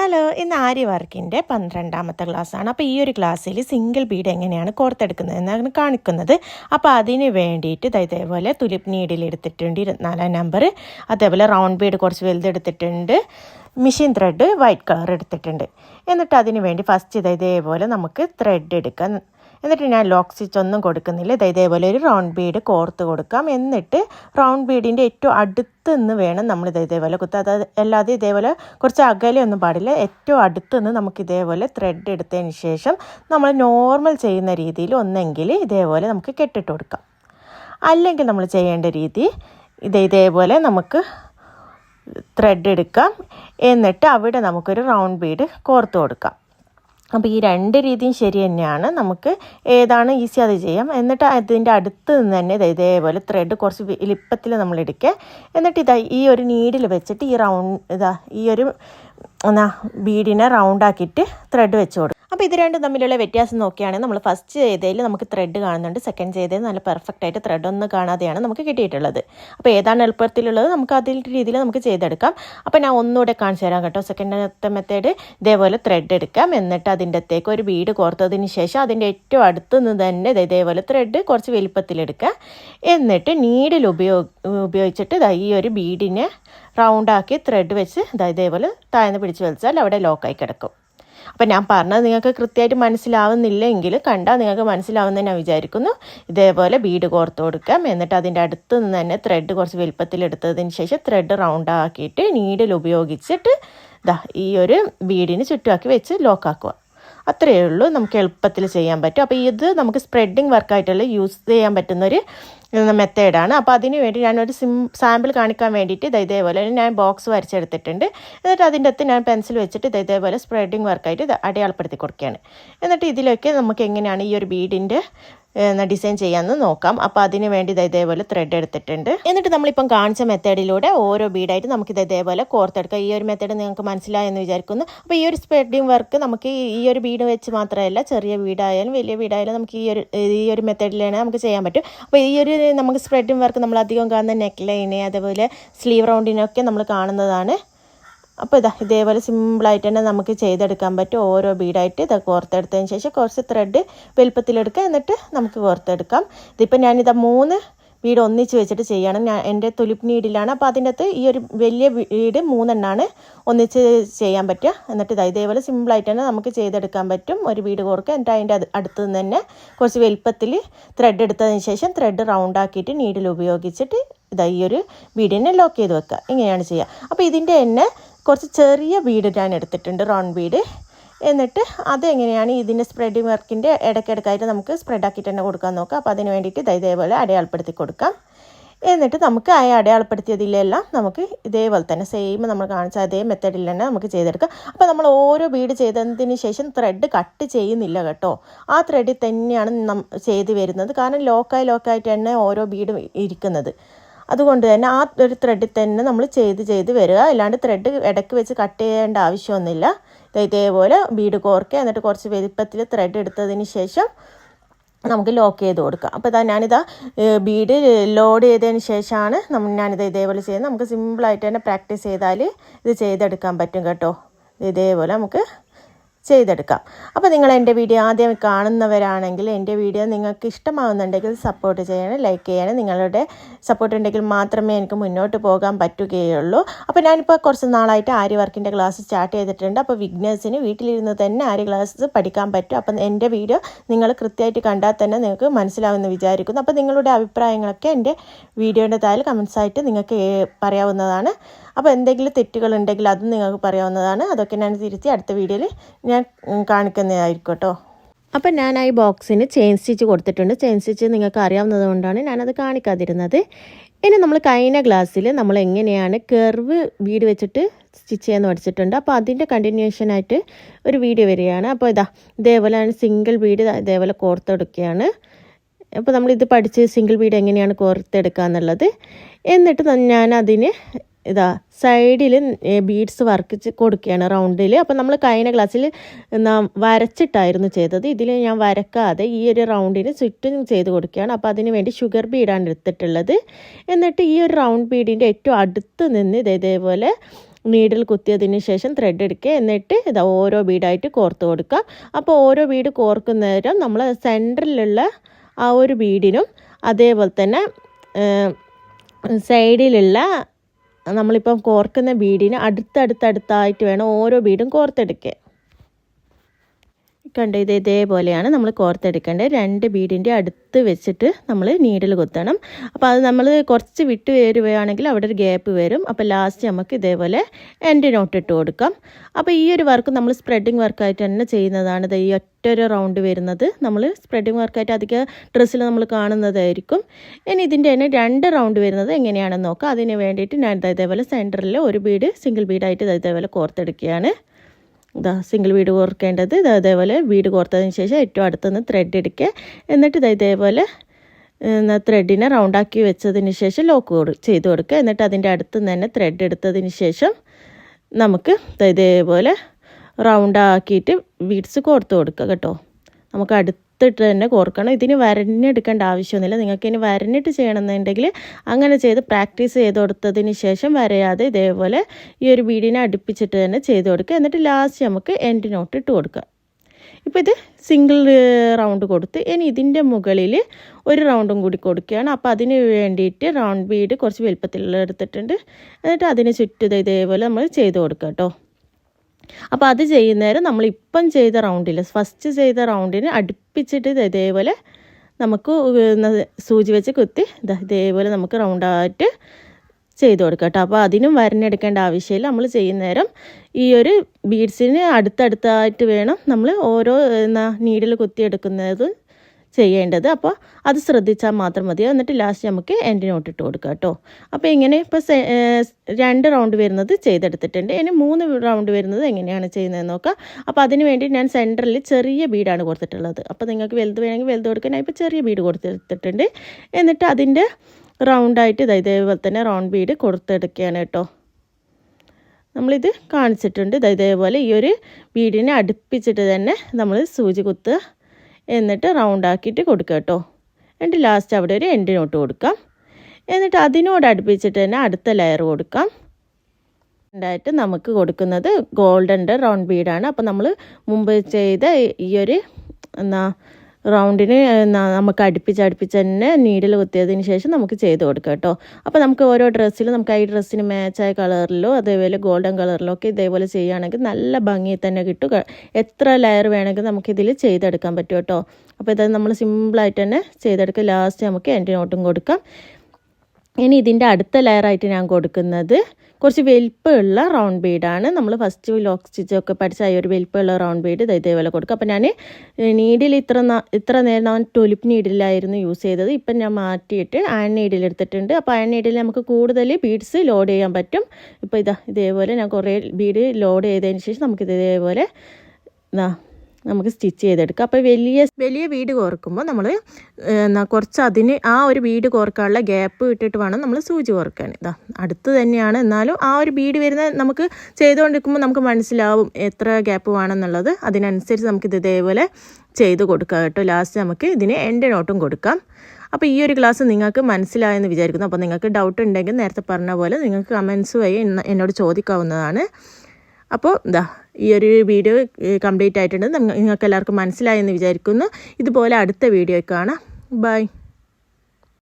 Hello ഇന്ന് ആര്യ വർക്കിന്റെ പന്ത്രണ്ടാമത്തെ ക്ലാസ്സാണ്. അപ്പോൾ ഈ ഒരു ക്ലാസ്സിൽ സിംഗിൾ ബീഡ് എങ്ങനെയാണ് കോർത്തെടുക്കുന്നത് എന്നാണ് കാണിക്കുന്നത്. അപ്പോൾ അതിന് വേണ്ടിയിട്ട് ഇതേപോലെ തുലിപ് നീഡിൽ എടുത്തിട്ടുണ്ട് ഇരുപത്തിനാലാം നമ്പർ അതേപോലെ റൗണ്ട് ബീഡ് കുറച്ച് വലുതെടുത്തിട്ടുണ്ട്. മെഷീൻ ത്രെഡ് വൈറ്റ് കളർ എടുത്തിട്ടുണ്ട്. എന്നിട്ട് അതിന് വേണ്ടി ഫസ്റ്റ് ഇത് ഇതേപോലെ നമുക്ക് ത്രെഡ് എടുക്കാം. എന്നിട്ട് ഞാൻ ലോക്ക് സ്റ്റിച്ച് ഒന്നും കൊടുക്കുന്നില്ല. ഇത് ഇതേപോലെ ഒരു റൗണ്ട് ബീഡ് കോർത്ത് കൊടുക്കാം. എന്നിട്ട് റൗണ്ട് ബീഡിന്റെ ഏറ്റവും അടുത്ത് നിന്ന് വേണം നമ്മൾ ഇത് ഇതേപോലെ കുത്ത അതായത് അല്ലാതെ ഇതേപോലെ കുറച്ച് അകലെ ഒന്നും പാടില്ല. ഏറ്റവും അടുത്ത് നിന്ന് നമുക്ക് ഇതേപോലെ ത്രെഡ് എടുത്തതിന് ശേഷം നമ്മൾ നോർമൽ ചെയ്യുന്ന രീതിയിൽ ഒന്നെങ്കിൽ ഇതേപോലെ നമുക്ക് കെട്ടിട്ട് കൊടുക്കാം. അല്ലെങ്കിൽ നമ്മൾ ചെയ്യേണ്ട രീതി ഇത് ഇതേപോലെ നമുക്ക് ത്രെഡ് എടുക്കാം. എന്നിട്ട് അവിടെ നമുക്കൊരു റൗണ്ട് ബീഡ് കോർത്ത് കൊടുക്കാം. അപ്പോൾ ഈ രണ്ട് രീതിയും ശരി തന്നെയാണ്. നമുക്ക് ഏതാണ് ഈസി അത് ചെയ്യാം. എന്നിട്ട് അതിന്റെ അടുത്ത് നിന്ന് തന്നെ ഇത് ഇതേപോലെ ത്രെഡ് കുറച്ച് വലിപ്പത്തിൽ നമ്മൾ എടുക്കുക. എന്നിട്ട് ഇതാ ഈ ഒരു നീഡിൽ വെച്ചിട്ട് ഈ റൗണ്ട് ഇതാ ഈ ഒരു എന്നാ ബീഡിനെ റൗണ്ടാക്കിയിട്ട് ത്രെഡ് വെച്ച് കൊടുക്കും അപ്പോൾ ഇത് രണ്ടും തമ്മിലുള്ള വ്യത്യാസം നോക്കുകയാണെങ്കിൽ നമ്മൾ ഫസ്റ്റ് ചെയ്തതിൽ നമുക്ക് ത്രെഡ് കാണുന്നുണ്ട് സെക്കൻഡ് ചെയ്തതിൽ നല്ല പെർഫെക്റ്റ് ആയിട്ട് ത്രെഡ് ഒന്നും കാണാതെയാണ് നമുക്ക് കിട്ടിയിട്ടുള്ളത്. അപ്പോൾ ഏതാണ് എളുപ്പത്തിലുള്ളത് നമുക്ക് അതിൽ രീതിയിൽ നമുക്ക് ചെയ്തെടുക്കാം. അപ്പോൾ ഞാൻ ഒന്നുകൂടെ കാണിച്ചു തരാം കേട്ടോ. സെക്കൻഡത്തെ മെത്തേഡ് ഇതേപോലെ ത്രെഡ് എടുക്കാം. എന്നിട്ട് അതിന്റെ അകത്തേക്ക് ഒരു വീട് കോർത്തതിന് ശേഷം അതിന്റെ ഏറ്റവും അടുത്ത് നിന്ന് തന്നെ ഇതേപോലെ ത്രെഡ് കുറച്ച് വലിപ്പത്തിലെടുക്കുക എന്നിട്ട് നീഡിൽ ഉപയോഗ ഉപയോഗിച്ചിട്ട് ദാ ഈ ഒരു ബീഡിനെ റൗണ്ടാക്കി ത്രെഡ് വെച്ച് ദാ ഇതേപോലെ താഴ്ന്ന് പിടിച്ച് വലിച്ചാൽ അവിടെ ലോക്കായി കിടക്കും. അപ്പം ഞാൻ പറഞ്ഞത് നിങ്ങൾക്ക് കൃത്യമായിട്ട് മനസ്സിലാവുന്നില്ലെങ്കിൽ കണ്ടാൽ നിങ്ങൾക്ക് മനസ്സിലാവുമെന്ന് ഞാൻ വിചാരിക്കുന്നു. ഇതേപോലെ ബീഡ് കോർത്ത് കൊടുക്കാം. എന്നിട്ട് അതിന്റെ അടുത്ത് നിന്ന് തന്നെ ത്രെഡ് കുറച്ച് വലുപ്പത്തിലെടുത്തതിന് ശേഷം ത്രെഡ് റൗണ്ട് ആക്കിയിട്ട് നീഡിൽ ഉപയോഗിച്ചിട്ട് ദാ ഈ ഒരു ബീഡിന് ചുറ്റുമാക്കി വെച്ച് ലോക്കാക്കുക അത്രയേ ഉള്ളൂ. നമുക്ക് എളുപ്പത്തിൽ ചെയ്യാൻ പറ്റും. അപ്പോൾ ഇത് നമുക്ക് സ്പ്രെഡിങ് വർക്കായിട്ടുള്ള യൂസ് ചെയ്യാൻ പറ്റുന്നൊരു മെത്തേഡാണ് അപ്പോൾ അതിന് വേണ്ടി ഞാനൊരു സിം സാമ്പിൾ കാണിക്കാൻ വേണ്ടിയിട്ട് ഇത് ഇതേപോലെ ഞാൻ ബോക്സ് വരച്ചെടുത്തിട്ടുണ്ട്. എന്നിട്ട് അതിന്റെ അകത്ത് ഞാൻ പെൻസിൽ വെച്ചിട്ട് ഇത് ഇതേപോലെ സ്പ്രെഡിങ് വർക്കായിട്ട് അടയാളപ്പെടുത്തി കൊടുക്കുകയാണ്. എന്നിട്ട് ഇതിലൊക്കെ നമുക്ക് എങ്ങനെയാണ് ഈ ഒരു ബീഡിന്റെ ഡിസൈൻ ചെയ്യാമെന്ന് നോക്കാം. അപ്പോൾ അതിന് വേണ്ടി ഇത് ഇതേപോലെ ത്രെഡ് എടുത്തിട്ടുണ്ട്. എന്നിട്ട് നമ്മളിപ്പം കാണിച്ച മെത്തേഡിലൂടെ ഓരോ ബീഡായിട്ട് നമുക്കിത് ഇതേപോലെ കോർത്തെടുക്കാം ഈ ഒരു മെത്തേഡ് നിങ്ങൾക്ക് മനസ്സിലായെന്ന് വിചാരിക്കുന്നു. അപ്പോൾ ഈ ഒരു സ്പ്രെഡിങ് വർക്ക് നമുക്ക് ഈ ഒരു ബീഡ് വെച്ച് മാത്രമല്ല ചെറിയ വീടായാലും വലിയ വീടായാലും നമുക്ക് ഈ ഒരു ഈ ഒരു മെത്തേഡിലാണ് നമുക്ക് ചെയ്യാൻ പറ്റും. അപ്പോൾ ഈ ഒരു നമുക്ക് സ്പ്രെഡിങ് വർക്ക് നമ്മൾ അധികം കാണുന്ന നെക്ക് ലൈന് അതേപോലെ സ്ലീവ് റൗണ്ടിനൊക്കെ നമ്മൾ കാണുന്നതാണ്. അപ്പോൾ ഇതാ ഇതേപോലെ സിമ്പിളായിട്ട് തന്നെ നമുക്ക് ചെയ്തെടുക്കാൻ പറ്റും. ഓരോ ബീഡായിട്ട് ഇത് കോർത്തെടുത്തതിന് ശേഷം കുറച്ച് ത്രെഡ് വലുപ്പത്തിലെടുക്കുക. എന്നിട്ട് നമുക്ക് കോർത്തെടുക്കാം. ഇതിപ്പോൾ ഞാനിതാ മൂന്ന് വീട് ഒന്നിച്ച് വെച്ചിട്ട് ചെയ്യണം. ഞാൻ എന്റെ തുലിപ്പ് നീഡിലാണ്. അപ്പോൾ അതിന്റെ അകത്ത് ഈ ഒരു വലിയ വീട് മൂന്നെണ്ണമാണ് ഒന്നിച്ച് ചെയ്യാൻ പറ്റുക. എന്നിട്ട് ഇതാ ഇതേപോലെ സിമ്പിളായിട്ട് തന്നെ നമുക്ക് ചെയ്തെടുക്കാൻ പറ്റും. ഒരു വീട് കോർക്കുക. എന്നിട്ട് അതിന്റെ അടുത്ത് നിന്ന് തന്നെ കുറച്ച് വലുപ്പത്തിൽ ത്രെഡ് എടുത്തതിന് ശേഷം ത്രെഡ് റൗണ്ട് ആക്കിയിട്ട് നീഡിൽ ഉപയോഗിച്ചിട്ട് ഇതാ ഈ ഒരു വീടിനെ ലോക്ക് ചെയ്ത് വെക്കുക. ഇങ്ങനെയാണ് ചെയ്യുക. അപ്പോൾ ഇതിന്റെ തന്നെ കുറച്ച് ചെറിയ വീട് ഞാൻ എടുത്തിട്ടുണ്ട് റൗണ്ട് വീട്. എന്നിട്ട് അതെങ്ങനെയാണ് ഇതിന്റെ സ്പ്രെഡിങ് വർക്കിന്റെ ഇടയ്ക്കിടയ്ക്കായിട്ട് നമുക്ക് സ്പ്രെഡ് ആക്കിയിട്ട് തന്നെ കൊടുക്കാൻ നോക്കാം. അപ്പോൾ അതിന് വേണ്ടിയിട്ട് ഇത് ഇതേപോലെ അടയാളപ്പെടുത്തി കൊടുക്കാം. എന്നിട്ട് നമുക്ക് ആ അടയാളപ്പെടുത്തിയതിലെല്ലാം നമുക്ക് ഇതേപോലെ തന്നെ സെയിം നമ്മൾ കാണിച്ച അതേ മെത്തേഡിൽ തന്നെ നമുക്ക് ചെയ്തെടുക്കാം. അപ്പോൾ നമ്മൾ ഓരോ ബീഡ് ചെയ്തതിന് ശേഷം ത്രെഡ് കട്ട് ചെയ്യുന്നില്ല കേട്ടോ. ആ ത്രെഡിൽ തന്നെയാണ് നം ചെയ്ത് വരുന്നത്. കാരണം ലോക്കായി ലോക്കായിട്ട് തന്നെ ഓരോ ബീഡും ഇരിക്കുന്നത്. അതുകൊണ്ട് തന്നെ ആ ഒരു ത്രെഡിൽ തന്നെ നമ്മൾ ചെയ്ത് ചെയ്ത് വരിക. അല്ലാണ്ട് ത്രെഡ് ഇടയ്ക്ക് വെച്ച് കട്ട് ചെയ്യേണ്ട ആവശ്യമൊന്നുമില്ല. ഇതേപോലെ ബീഡ് കോർക്കുക. എന്നിട്ട് കുറച്ച് വലിപ്പത്തിൽ ത്രെഡ് എടുത്തതിന് ശേഷം നമുക്ക് ലോക്ക് ചെയ്ത് കൊടുക്കാം. അപ്പോൾ ഇതാ ഞാനിതാ ബീഡ് ലോഡ് ചെയ്തതിന് ശേഷമാണ് നമ്മൾ ഞാനിത് ഇതേപോലെ ചെയ്യുന്നത്. നമുക്ക് സിമ്പിളായിട്ട് തന്നെ പ്രാക്ടീസ് ചെയ്താൽ ഇത് ചെയ്തെടുക്കാൻ പറ്റും കേട്ടോ. ഇതേപോലെ നമുക്ക് ചെയ്തെടുക്കാം. അപ്പോൾ നിങ്ങൾ എന്റെ വീഡിയോ ആദ്യം കാണുന്നവരാണെങ്കിൽ എന്റെ വീഡിയോ നിങ്ങൾക്ക് ഇഷ്ടമാവുന്നുണ്ടെങ്കിൽ സപ്പോർട്ട് ചെയ്യണം ലൈക്ക് ചെയ്യണം. നിങ്ങളുടെ സപ്പോർട്ട് ഉണ്ടെങ്കിൽ മാത്രമേ എനിക്ക് മുന്നോട്ട് പോകാൻ പറ്റുകയുള്ളൂ. അപ്പോൾ ഞാനിപ്പോൾ കുറച്ച് നാളായിട്ട് ആര്യ വർക്കിന്റെ ക്ലാസ് സ്റ്റാർട്ട് ചെയ്തിട്ടുണ്ട്. അപ്പോൾ വിഗ്നേഴ്സിന് വീട്ടിലിരുന്ന് തന്നെ ആര്യ ക്ലാസ് പഠിക്കാൻ പറ്റും. അപ്പം എന്റെ വീഡിയോ നിങ്ങൾ കൃത്യമായിട്ട് കണ്ടാൽ തന്നെ നിങ്ങൾക്ക് മനസ്സിലാവുമെന്ന് വിചാരിക്കുന്നു. അപ്പോൾ നിങ്ങളുടെ അഭിപ്രായങ്ങളൊക്കെ എന്റെ വീഡിയോയുടെ താഴെ കമൻസായിട്ട് നിങ്ങൾക്ക് പറയാവുന്നതാണ്. അപ്പോൾ എന്തെങ്കിലും തെറ്റുകൾ ഉണ്ടെങ്കിൽ അതും നിങ്ങൾക്ക് പറയാവുന്നതാണ്. അതൊക്കെ ഞാൻ തിരുത്തി അടുത്ത വീഡിയോയിൽ ഞാൻ കാണിക്കുന്നതായിരിക്കും കേട്ടോ. അപ്പം ഞാൻ ആ ബോക്സിന് ചെയിൻ സ്റ്റിച്ച് കൊടുത്തിട്ടുണ്ട്. ചെയിൻ സ്റ്റിച്ച് നിങ്ങൾക്ക് അറിയാവുന്നത് കൊണ്ടാണ് ഞാനത് കാണിക്കാതിരുന്നത്. ഇനി നമ്മൾ കഴിഞ്ഞ ഗ്ലാസ്സിൽ നമ്മൾ എങ്ങനെയാണ് കെർവ് വീട് വെച്ചിട്ട് സ്റ്റിച്ച് ചെയ്യാൻ പഠിച്ചിട്ടുണ്ട്. അപ്പോൾ അതിന്റെ കണ്ടിന്യൂഷനായിട്ട് ഒരു വീഡിയോ വരികയാണ്. അപ്പോൾ ഇതാ ഇതേപോലെ സിംഗിൾ വീട് ഇതേപോലെ കോർത്തെടുക്കുകയാണ്. അപ്പോൾ നമ്മളിത് പഠിച്ച് സിംഗിൾ വീട് എങ്ങനെയാണ് കോർത്തെടുക്കുക എന്നുള്ളത്. എന്നിട്ട് ഞാൻ അതിന് ഇതാ സൈഡിൽ ബീഡ്സ് വർക്ക് കൊടുക്കുകയാണ് റൗണ്ടിൽ അപ്പോൾ നമ്മൾ കഴിഞ്ഞ ക്ലാസ്സിൽ വരച്ചിട്ടായിരുന്നു ചെയ്തത്. ഇതിൽ ഞാൻ വരക്കാതെ ഈ ഒരു റൗണ്ടിന് ചുറ്റും ചെയ്ത് കൊടുക്കുകയാണ്. അപ്പോൾ അതിന് വേണ്ടി ഷുഗർ ബീഡാണ് എടുത്തിട്ടുള്ളത്. എന്നിട്ട് ഈ ഒരു റൗണ്ട് ബീഡിന്റെ ഏറ്റവും അടുത്ത് നിന്ന് ഇതേപോലെ നീഡിൽ കുത്തിയതിന് ശേഷം ത്രെഡ് എടുക്കുക. എന്നിട്ട് ഇതാ ഓരോ ബീഡായിട്ട് കോർത്ത് കൊടുക്കുക. അപ്പോൾ ഓരോ ബീഡ് കോർക്കുന്നേരം നമ്മൾ സെന്ററിലുള്ള ആ ഒരു ബീഡിനും അതേപോലെ തന്നെ സൈഡിലുള്ള നമ്മളിപ്പം കോർക്കുന്ന ബീഡിന് അടുത്തടുത്തടുത്തായിട്ട് വേണം ഓരോ ബീഡും കോർത്തെടുക്കുക കണ്ടോ ഇത് ഇതേപോലെയാണ് നമ്മൾ കോർത്തെടുക്കേണ്ടത് രണ്ട് ബീഡിന്റെ അടുത്ത് വെച്ചിട്ട് നമ്മൾ നീഡിൽ കുത്തണം. അപ്പോൾ അത് നമ്മൾ കുറച്ച് വിട്ട് വരുകയാണെങ്കിൽ അവിടെ ഒരു ഗ്യാപ്പ് വരും. അപ്പോൾ ലാസ്റ്റ് നമുക്ക് ഇതേപോലെ എൻഡ് നോട്ട് ഇട്ട് കൊടുക്കാം. അപ്പോൾ ഈ ഒരു വർക്ക് നമ്മൾ സ്പ്രെഡിങ് വർക്കായിട്ട് തന്നെ ചെയ്യുന്നതാണ്. ഇത് ഈ ഒറ്റൊരു റൗണ്ട് വരുന്നത് നമ്മൾ സ്പ്രെഡിങ് വർക്കായിട്ട് അധിക ഡ്രസ്സിൽ നമ്മൾ കാണുന്നതായിരിക്കും. ഇനി ഇതിന്റെ തന്നെ രണ്ട് റൗണ്ട് വരുന്നത് എങ്ങനെയാണെന്ന് നോക്കാം. അതിന് വേണ്ടിയിട്ട് ഞാൻ ഇതേപോലെ സെന്ററിൽ ഒരു ബീഡ് സിംഗിൾ ബീഡായിട്ട് ഇതേപോലെ കോർത്തെടുക്കുകയാണ്. ഇതാ സിംഗിൾ വീട് കോർക്കേണ്ടത്. ഇത് അതേപോലെ വീട് കോർത്തതിന് ശേഷം ഏറ്റവും അടുത്തുനിന്ന് ത്രെഡ് എടുക്കുക. എന്നിട്ട് ഇത് ഇതേപോലെ ത്രെഡിനെ റൗണ്ടാക്കി വെച്ചതിന് ശേഷം ലോക്ക് ചെയ്ത് കൊടുക്കുക. എന്നിട്ട് അതിന്റെ അടുത്ത് തന്നെ ത്രെഡ് എടുത്തതിന് ശേഷം നമുക്ക് ഇതേപോലെ റൗണ്ടാക്കിയിട്ട് ബീഡ്സ് കോർത്ത് കൊടുക്കുക കേട്ടോ. നമുക്ക് അടുത്ത് എടുത്തിട്ട് തന്നെ കോർക്കണം. ഇതിന് വരഞ്ഞെടുക്കേണ്ട ആവശ്യമൊന്നുമില്ല. നിങ്ങൾക്ക് ഇനി വരഞ്ഞിട്ട് ചെയ്യണമെന്നുണ്ടെങ്കിൽ അങ്ങനെ ചെയ്ത് പ്രാക്ടീസ് ചെയ്ത് കൊടുത്തതിന് ശേഷം വരയാതെ ഇതേപോലെ ഈ ഒരു ബീഡിനെ അടുപ്പിച്ചിട്ട് തന്നെ ചെയ്ത് കൊടുക്കുക. എന്നിട്ട് ലാസ്റ്റ് നമുക്ക് എൻഡ് നോട്ട് ഇട്ട് കൊടുക്കുക. ഇപ്പോൾ ഇത് സിംഗിൾ റൗണ്ട് കൊടുത്ത് ഇനി ഇതിന്റെ മുകളിൽ ഒരു റൗണ്ടും കൂടി കൊടുക്കുകയാണ്. അപ്പോൾ അതിന് വേണ്ടിയിട്ട് റൗണ്ട് ബീഡ് കുറച്ച് വലുപ്പത്തിലുള്ള എടുത്തിട്ടുണ്ട്. എന്നിട്ട് അതിന് ചുറ്റും ഇതേപോലെ നമ്മൾ ചെയ്ത് കൊടുക്കുക കേട്ടോ. അപ്പോൾ അത് ചെയ്യുന്നേരം നമ്മളിപ്പം ചെയ്ത റൗണ്ടിൽ ഫസ്റ്റ് ചെയ്ത റൗണ്ടിന് അടുപ്പിച്ചിട്ട് ഇതേപോലെ നമുക്ക് സൂചി വെച്ച് കുത്തി ഇതേപോലെ നമുക്ക് റൗണ്ടായിട്ട് ചെയ്ത് കൊടുക്കാം കേട്ടോ. അപ്പോൾ അതിനും വരഞ്ഞെടുക്കേണ്ട ആവശ്യമില്ല. നമ്മൾ ചെയ്യുന്നേരം ഈ ഒരു ബീഡ്സിന് അടുത്തടുത്തായിട്ട് വേണം നമ്മൾ ഓരോ നീഡിൽ കുത്തിയെടുക്കുന്നത് ചെയ്യേണ്ടത്. അപ്പോൾ അത് ശ്രദ്ധിച്ചാൽ മാത്രം മതി. എന്നിട്ട് ലാസ്റ്റ് നമുക്ക് എൻഡ് നോട്ട് ഇട്ട് കൊടുക്കുക കേട്ടോ. അപ്പോൾ ഇങ്ങനെ ഇപ്പോൾ രണ്ട് റൗണ്ട് വരുന്നത് ചെയ്തെടുത്തിട്ടുണ്ട്. ഇനി മൂന്ന് റൗണ്ട് വരുന്നത് എങ്ങനെയാണ് ചെയ്യുന്നതെന്ന് നോക്കാം. അപ്പോൾ അതിന് വേണ്ടി ഞാൻ സെന്ററിൽ ചെറിയ ബീഡാണ് കൊടുത്തിട്ടുള്ളത്. അപ്പോൾ നിങ്ങൾക്ക് വലുത് വേണമെങ്കിൽ വലുത് കൊടുക്കാൻ ഇപ്പോൾ ചെറിയ ബീഡ് കൊടുത്തിട്ടുണ്ട്. എന്നിട്ട് അതിന്റെ റൗണ്ടായിട്ട് ഇതാ ഇതേപോലെ തന്നെ റൗണ്ട് ബീഡ് കൊടുത്തെടുക്കുകയാണ് കേട്ടോ. നമ്മളിത് കാണിച്ചിട്ടുണ്ട്. ഇതേപോലെ ഈ ഒരു ബീഡിനെ അടുപ്പിച്ചിട്ട് തന്നെ നമ്മൾ സൂചി കുത്തുക. എന്നിട്ട് റൗണ്ട് ആക്കിയിട്ട് കൊടുക്കുക കേട്ടോ. എന്നിട്ട് ലാസ്റ്റ് അവിടെ ഒരു എൻഡ് നോട്ട് കൊടുക്കാം. എന്നിട്ട് അതിനോട് അടുപ്പിച്ചിട്ട് തന്നെ അടുത്ത ലെയർ കൊടുക്കാം. ഉണ്ടായിട്ട് നമുക്ക് കൊടുക്കുന്നത് ഗോൾഡന്റെ റൗണ്ട് ബീഡാണ് അപ്പോൾ നമ്മൾ മുമ്പ് ചെയ്ത ഈ ഒരു എന്നാ റൗണ്ടിന് നമുക്ക് അടുപ്പിച്ച് അടുപ്പിച്ച് തന്നെ നീഡിൽ കുത്തിയതിന് ശേഷം നമുക്ക് ചെയ്ത് കൊടുക്കാം കേട്ടോ. അപ്പോൾ നമുക്ക് ഓരോ ഡ്രസ്സിലും നമുക്ക് ഈ ഡ്രസ്സിന് മാച്ചായ കളറിലോ അതേപോലെ ഗോൾഡൻ കളറിലോ ഒക്കെ ഇതേപോലെ ചെയ്യുകയാണെങ്കിൽ നല്ല ഭംഗി തന്നെ കിട്ടും. എത്ര ലെയർ വേണമെങ്കിൽ നമുക്കിതിൽ ചെയ്തെടുക്കാൻ പറ്റും കേട്ടോ. അപ്പോൾ ഇത് നമ്മൾ സിമ്പിളായിട്ട് തന്നെ ചെയ്തെടുക്കുക ലാസ്റ്റ് നമുക്ക് എന്റെ നോട്ടും കൊടുക്കാം. ഇനി ഇതിന്റെ അടുത്ത ലെയറായിട്ട് ഞാൻ കൊടുക്കുന്നത് കുറച്ച് വലിപ്പമുള്ള റൗണ്ട് ബീഡാണ് നമ്മൾ ഫസ്റ്റ് ലോക്ക് സ്റ്റിച്ചൊക്കെ പഠിച്ച ഒരു വലിപ്പമുള്ള റൗണ്ട് ബീഡ് ഇതേപോലെ കൊടുക്കും അപ്പോൾ ഞാൻ നീഡിൽ ഇത്ര ഇത്ര നേരം ഞാൻ ടൊലിപ്പ് നീഡിലായിരുന്നു യൂസ് ചെയ്തത്. ഇപ്പം ഞാൻ മാറ്റിയിട്ട് അയൺ നീഡിൽ എടുത്തിട്ടുണ്ട്. അപ്പോൾ അയൺ നീഡിൽ നമുക്ക് കൂടുതൽ ബീഡ്സ് ലോഡ് ചെയ്യാൻ പറ്റും. ഇപ്പോൾ ഇതാ ഇതേപോലെ ഞാൻ കുറേ ബീഡ് ലോഡ് ചെയ്തതിന് ശേഷം നമുക്കിത് ഇതേപോലെ നമുക്ക് സ്റ്റിച്ച് ചെയ്തെടുക്കാം. അപ്പോൾ വലിയ വലിയ വീട് കോർക്കുമ്പോൾ നമ്മൾ കുറച്ച് അതിന് ആ ഒരു വീട് കോർക്കാനുള്ള ഗ്യാപ്പ് ഇട്ടിട്ട് വേണം നമ്മൾ സൂചി കോർക്കാൻ. ഇതാ അടുത്ത് തന്നെയാണ്. എന്നാലും ആ ഒരു വീട് വരുന്ന നമുക്ക് ചെയ്തുകൊണ്ടിരിക്കുമ്പോൾ നമുക്ക് മനസ്സിലാവും എത്ര ഗ്യാപ്പ് വേണമെന്നുള്ളത്. അതിനനുസരിച്ച് നമുക്കിത് ഇതേപോലെ ചെയ്ത് കൊടുക്കാം കേട്ടോ. ലാസ്റ്റ് നമുക്ക് ഇതിന് എന്റെ നോട്ടും കൊടുക്കാം. അപ്പോൾ ഈ ഒരു ക്ലാസ് നിങ്ങൾക്ക് മനസ്സിലായെന്ന് വിചാരിക്കുന്നു. അപ്പോൾ നിങ്ങൾക്ക് ഡൗട്ട് ഉണ്ടെങ്കിൽ നേരത്തെ പറഞ്ഞ പോലെ നിങ്ങൾക്ക് കമൻസ് വഴി എന്നോട് ചോദിക്കാവുന്നതാണ്. അപ്പോൾ എന്താ ഈ ഒരു വീഡിയോ കംപ്ലീറ്റ് ആയിട്ടുണ്ട്. നിങ്ങൾക്ക് എല്ലാവർക്കും മനസ്സിലായെന്ന് വിചാരിക്കുന്നു. ഇതുപോലെ അടുത്ത വീഡിയോ കാണാം. ബൈ.